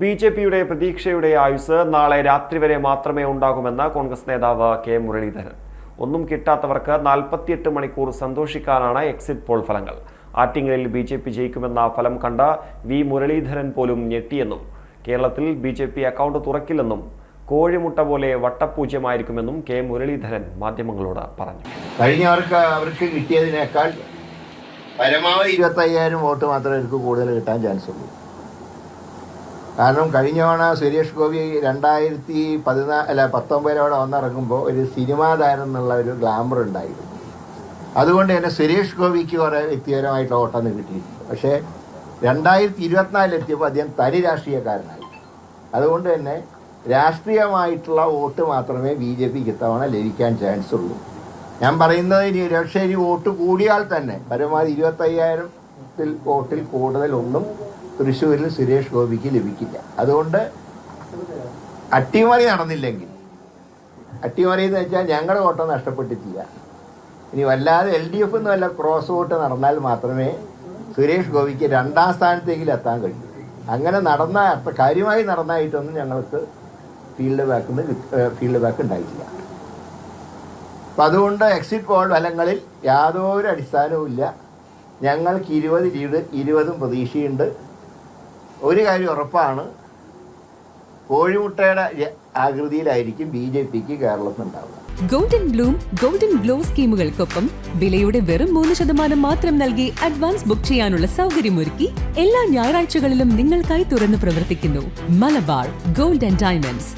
B J പിയുടെ പ്രതീക്ഷയുടെ ആയുസ് നാളെ രാത്രി വരെ മാത്രമേ ഉണ്ടാകുമെന്ന് കോൺഗ്രസ് നേതാവ് കെ മുരളീധരൻ. ഒന്നും കിട്ടാത്തവർക്ക് നാൽപ്പത്തിയെട്ട് മണിക്കൂർ സന്തോഷിക്കാനാണ് എക്സിറ്റ് പോൾ ഫലങ്ങൾ. ആറ്റിങ്ങലിൽ ബി ജെ പി ജയിക്കുമെന്ന ഫലം കണ്ട വി മുരളീധരൻ പോലും ഞെട്ടിയെന്നും കേരളത്തിൽ ബി ജെ പി അക്കൗണ്ട് തുറക്കില്ലെന്നും കോഴിമുട്ട പോലെ വട്ടപൂജ്യമായിരിക്കുമെന്നും കെ മുരളീധരൻ മാധ്യമങ്ങളോട് പറഞ്ഞു. കഴിഞ്ഞവർക്ക് അവർക്ക് കിട്ടിയതിനേക്കാൾ പരമാവധി ഇരുപത്തയ്യായിരം വോട്ട് മാത്രമേ അവർക്ക് കൂടുതൽ കിട്ടാൻ ചാൻസ് ഉള്ളൂ കാരണം കഴിഞ്ഞ തവണ സുരേഷ് ഗോപി രണ്ടായിരത്തി പതിനാ അല്ല പത്തൊമ്പതിലോടെ വന്നിറങ്ങുമ്പോൾ ഒരു സിനിമാ താരം എന്നുള്ള ഒരു ഗ്ലാമർ ഉണ്ടായിരുന്നു. അതുകൊണ്ട് തന്നെ സുരേഷ് ഗോപിക്ക് കുറേ വ്യക്തിപരമായിട്ടുള്ള ഓട്ടം കിട്ടിയിട്ടുണ്ട്. പക്ഷേ രണ്ടായിരത്തി ഇരുപത്തിനാലിലെത്തിയപ്പോൾ അദ്ദേഹം തനി രാഷ്ട്രീയക്കാരനായി. അതുകൊണ്ട് തന്നെ രാഷ്ട്രീയമായിട്ടുള്ള വോട്ട് മാത്രമേ ബി ജെ പിക്ക് ഇത്തവണ ലഭിക്കാൻ ചാൻസ് ഉള്ളൂ. ഞാൻ പറയുന്നത് ഇനി ഒരുപക്ഷേ ഇനി വോട്ട് കൂടിയാൽ തന്നെ പരമാവധി ഇരുപത്തയ്യായിരത്തിൽ വോട്ടിൽ കൂടുതലൊന്നും തൃശ്ശൂരിൽ സുരേഷ് ഗോപിക്ക് ലഭിക്കില്ല. അതുകൊണ്ട് അട്ടിമറി നടന്നില്ലെങ്കിൽ അട്ടിമറി എന്ന് വെച്ചാൽ ഞങ്ങളുടെ വോട്ട് നഷ്ടപ്പെട്ടിട്ടില്ല. ഇനി വല്ലാതെ എൽ ഡി എഫ് എന്ന് വല്ല ക്രോസ് വോട്ട് നടന്നാൽ മാത്രമേ സുരേഷ് ഗോപിക്ക് രണ്ടാം സ്ഥാനത്തേക്ക് എത്താൻ കഴിയൂ. അങ്ങനെ നടന്ന കാര്യമായി നടന്നായിട്ടൊന്നും ഞങ്ങൾക്ക് ഫീൽഡ് ബാക്കിൽ ഫീൽഡ് ബാക്ക് ഉണ്ടായിട്ടില്ല. അപ്പം അതുകൊണ്ട് എക്സിറ്റ് പോൾ ഫലങ്ങളിൽ യാതൊരു അടിസ്ഥാനവും ഇല്ല ഞങ്ങൾക്ക് ഇരുപത് ലീഡ് ഇരുപതും പ്രതീക്ഷയുണ്ട്. ഒരു കാര്യം ഉറപ്പാണ്. കോഴിമുട്ടയുടെ ആകൃതിയിലായിരിക്കും ബി ജെ പിക്ക് കേരളത്തിൽ ഉണ്ടാവുക. ഗോൾഡൻ ബ്ലൂം ഗോൾഡൻ ഗ്ലോ സ്കീമുകൾക്കൊപ്പം വിലയുടെ വെറും മൂന്ന് ശതമാനം മാത്രം നൽകി അഡ്വാൻസ് ബുക്ക് ചെയ്യാനുള്ള സൗകര്യമൊരുക്കി എല്ലാ ഞായറാഴ്ചകളിലും നിങ്ങൾക്കായി തുറന്നു പ്രവർത്തിക്കുന്നു മലബാർ ഗോൾഡ് ആൻഡ് ഡയമണ്ട്സ്.